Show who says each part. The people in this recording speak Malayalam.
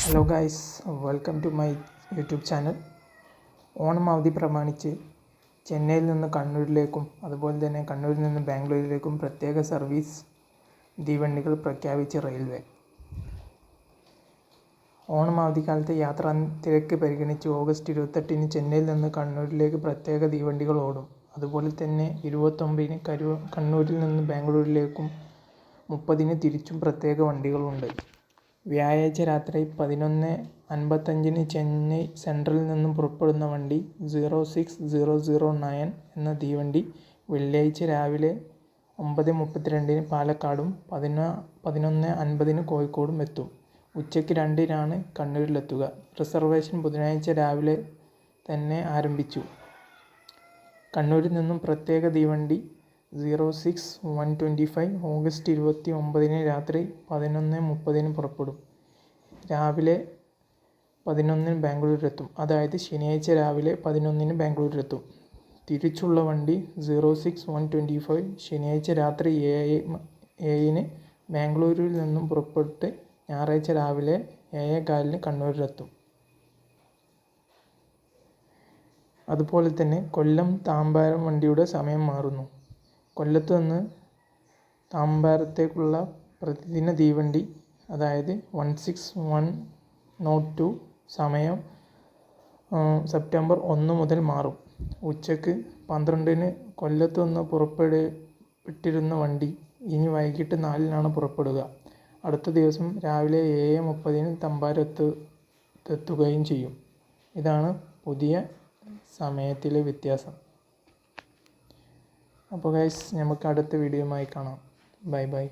Speaker 1: Hello guys welcome to my YouTube channel Onam അവധി പ്രമാണിച്ച് ചെന്നൈയിൽ നിന്ന് കണ്ണൂരിലേക്കും അതുപോലെ തന്നെ കണ്ണൂരിൽ നിന്ന് ബാംഗ്ലൂരിലേക്കും പ്രത്യേക സർവീസ് തീവണ്ടികൾ പ്രഖ്യാപിച്ച് റെയിൽവേ. ഓണം അവധിക്കാലത്തെ യാത്രാ തിരക്ക് പരിഗണിച്ച് ഓഗസ്റ്റ് ഇരുപത്തെട്ടിന് ചെന്നൈയിൽ നിന്ന് കണ്ണൂരിലേക്ക് പ്രത്യേക തീവണ്ടികൾ ഓടും. അതുപോലെ തന്നെ ഇരുപത്തൊമ്പതിന് കരു കണ്ണൂരിൽ നിന്ന് ബാംഗ്ലൂരിലേക്കും മുപ്പതിന് തിരിച്ചും പ്രത്യേക വണ്ടികളുണ്ട്. വ്യാഴാഴ്ച രാത്രി പതിനൊന്ന് അൻപത്തഞ്ചിന് ചെന്നൈ സെൻട്രലിൽ നിന്നും പുറപ്പെടുന്ന വണ്ടി zero six zero zero nine എന്ന തീവണ്ടി വെള്ളിയാഴ്ച രാവിലെ ഒമ്പത് മുപ്പത്തിരണ്ടിന് പാലക്കാടും പതിനൊ പതിനൊന്ന് അൻപതിന് കോഴിക്കോടും എത്തും. ഉച്ചയ്ക്ക് രണ്ടിനാണ് കണ്ണൂരിലെത്തുക. റിസർവേഷൻ ബുധനാഴ്ച രാവിലെ തന്നെ ആരംഭിച്ചു. കണ്ണൂരിൽ നിന്നും പ്രത്യേക തീവണ്ടി zero six one twenty five August ഇരുപത്തി ഒമ്പതിന് രാത്രി പതിനൊന്ന് മുപ്പതിന് പുറപ്പെടും. രാവിലെ പതിനൊന്നിന് ബാംഗ്ലൂരിലെത്തും. അതായത് ശനിയാഴ്ച രാവിലെ പതിനൊന്നിന് ബാംഗ്ലൂരിലെത്തും. തിരിച്ചുള്ള വണ്ടി zero six one twenty five ശനിയാഴ്ച രാത്രി ഏഴ് ഏഴിന് ബാംഗ്ലൂരിൽ നിന്നും പുറപ്പെട്ട് ഞായറാഴ്ച രാവിലെ ഏഴേ കാലിന് കണ്ണൂരിലെത്തും. അതുപോലെ തന്നെ കൊല്ലം താമ്പാരം വണ്ടിയുടെ സമയം മാറുന്നു. കൊല്ലത്ത് നിന്ന് താമ്പാരത്തേക്കുള്ള പ്രതിദിന തീവണ്ടി അതായത് one six one nought two സമയം സെപ്റ്റംബർ ഒന്ന് മുതൽ മാറും. ഉച്ചയ്ക്ക് പന്ത്രണ്ടിന് കൊല്ലത്ത് നിന്ന് പുറപ്പെട്ടിരുന്ന വണ്ടി ഇനി വൈകിട്ട് നാലിനാണ് പുറപ്പെടുക. അടുത്ത ദിവസം രാവിലെ ഏഴ് മുപ്പതിന് തമ്പാരത്ത് എത്തുകയും ചെയ്യും. ഇതാണ് പുതിയ സമയത്തിലെ വ്യത്യാസം. അപ്പോൾ ഗൈസ് നമുക്ക് അടുത്ത വീഡിയോയുമായി കാണാം. Bye bye